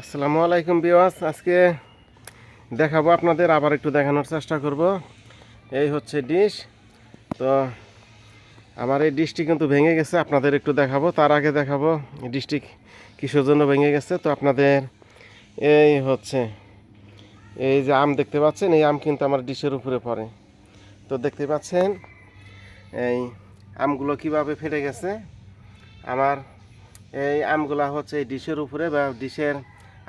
আসসালামু আলাইকুম বিওয়াস আজকে দেখাবো আপনাদের, আবার একটু দেখানোর চেষ্টা করব। এই হচ্ছে ডিশ। তো আমার এই ডিশটি কিন্তু ভেঙে গেছে, আপনাদের একটু দেখাবো। তার আগে দেখাবো ডিশটি কিসের জন্য ভেঙে গেছে। তো আপনাদের এই হচ্ছে, এই যে আম দেখতে পাচ্ছেন, এই আম কিন্তু আমার ডিশের উপরে পড়ে। তো দেখতে পাচ্ছেন, এই আমগুলো কীভাবে ফেটে গেছে? আমার এই আমগুলা হচ্ছে এই ডিশের উপরে বা ডিশের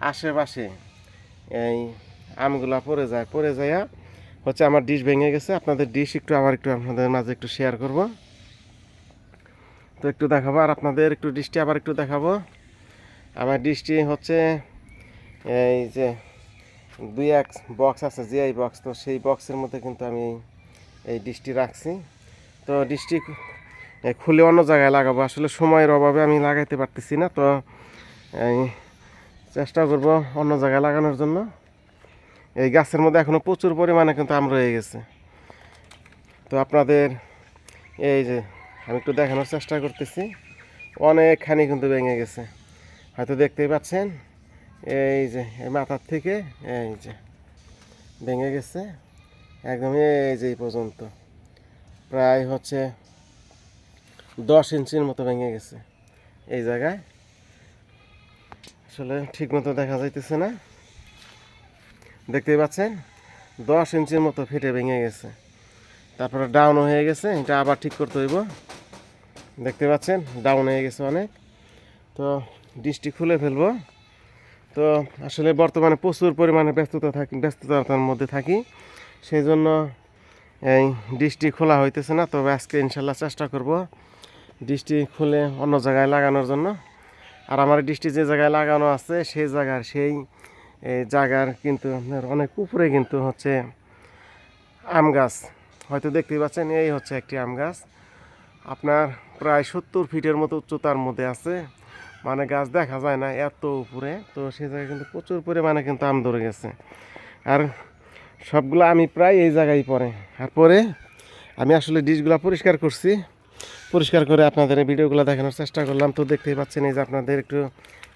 আশেপাশে এই আমগুলা পড়ে যায় পড়ে যায় হচ্ছে আমার ডিশ ভেঙে গেছে। আপনাদের ডিশ একটু, আবার একটু আপনাদের মাঝে একটু শেয়ার করব। তো একটু দেখাবো, আর আপনাদের একটু ডিশটি আবার একটু দেখাবো। আমার ডিশটি হচ্ছে এই যে দুই এক বক্স আছে জিআই বক্স তো সেই বক্সের মধ্যে কিন্তু আমি এই ডিশটি রাখছি। তো ডিশটি খুলে অন্য জায়গায় লাগাবো। আসলে সময়ের অভাবে আমি লাগাইতে পারতেছি না, তো এই চেষ্টা করব অন্য জায়গায় লাগানোর জন্য। এই গাছের মধ্যে এখনও প্রচুর পরিমাণে কিন্তু আম রয়ে গেছে। তো আপনাদের এই যে আমি একটু দেখানোর চেষ্টা করতেছি, অনেকখানি কিন্তু ভেঙে গেছে। হয়তো দেখতেই পাচ্ছেন, এই যে এই মাথার থেকে এই যে ভেঙে গেছে, একদম এই যে পর্যন্ত। প্রায় হচ্ছে দশ ইঞ্চির মতো ভেঙে গেছে এই জায়গায়। আসলে ঠিক মতো দেখা যাইতেছে না। দেখতেই পাচ্ছেন, দশ ইঞ্চির মতো ফেটে ভেঙে গেছে। তারপরে ডাউন হয়ে গেছে, এটা আবার ঠিক করতে হইব। দেখতে পাচ্ছেন ডাউন হয়ে গেছে অনেক। তো ডিশটি খুলে ফেলব। তো আসলে বর্তমানে প্রচুর পরিমাণে ব্যস্ততা থাকি, ব্যস্ততার মধ্যে থাকি। সেই জন্য এই ডিশটি খোলা হইতেছে না, তবে আজকে ইনশাল্লাহ চেষ্টা করব ডিশটি খুলে অন্য জায়গায় লাগানোর জন্য। আর আমার ডিশটি যে জায়গায় লাগানো আছে সেই জায়গার সেই জায়গার কিন্তু আপনার অনেক উপরে কিন্তু হচ্ছে আম গাছ। হয়তো দেখতেই পাচ্ছেন, এই হচ্ছে একটি আম গাছ। আপনার প্রায় সত্তর ফিটের মতো উচ্চতার মধ্যে আছে। মানে গাছ দেখা যায় না এত উপরে, তো সেই জায়গায় কিন্তু প্রচুর পরিমাণে কিন্তু আম ধরে গেছে। আর সবগুলো আমি প্রায় এই জায়গায় পরে। আর পরে আমি আসলে ডিশগুলো পরিষ্কার করছি। পরিষ্কার করে আপনাদের এই ভিডিওগুলো দেখানোর চেষ্টা করলাম। তো দেখতেই পাচ্ছেন এই যে আপনাদের একটু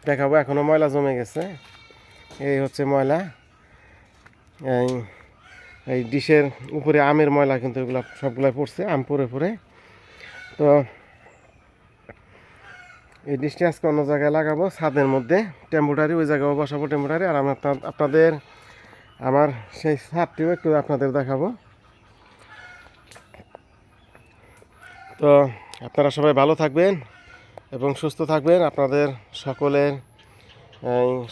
দেখাবো এখনও ময়লা জমে গেছে। এই হচ্ছে ময়লা। এই এই ডিশের উপরে আমের ময়লা কিন্তু এগুলো সবগুলো পড়ছে, আম পরে পরে তো এই ডিশটি আজকে অন্য জায়গায় লাগাবো, ছাদের মধ্যে। টেম্পোটারি, ওই জায়গায় বসাবো টেম্পোটারি। আর আমি আপনাদের, আমার সেই ছাদটিও একটু আপনাদের দেখাবো। তো আপনারা সবাই ভালো থাকবেন এবং সুস্থ থাকবেন। আপনাদের সকলের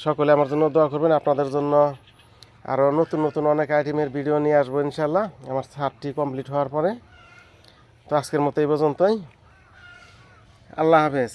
সকলে আমার জন্য দোয়া করবেন। আপনাদের জন্য আরও নতুন নতুন অনেক আইটেমের ভিডিও নিয়ে আসব ইনশাল্লাহ আমার সার্টটি কমপ্লিট হওয়ার পরে। তো আজকের মতো এই পর্যন্তই। আল্লাহ হাফেজ।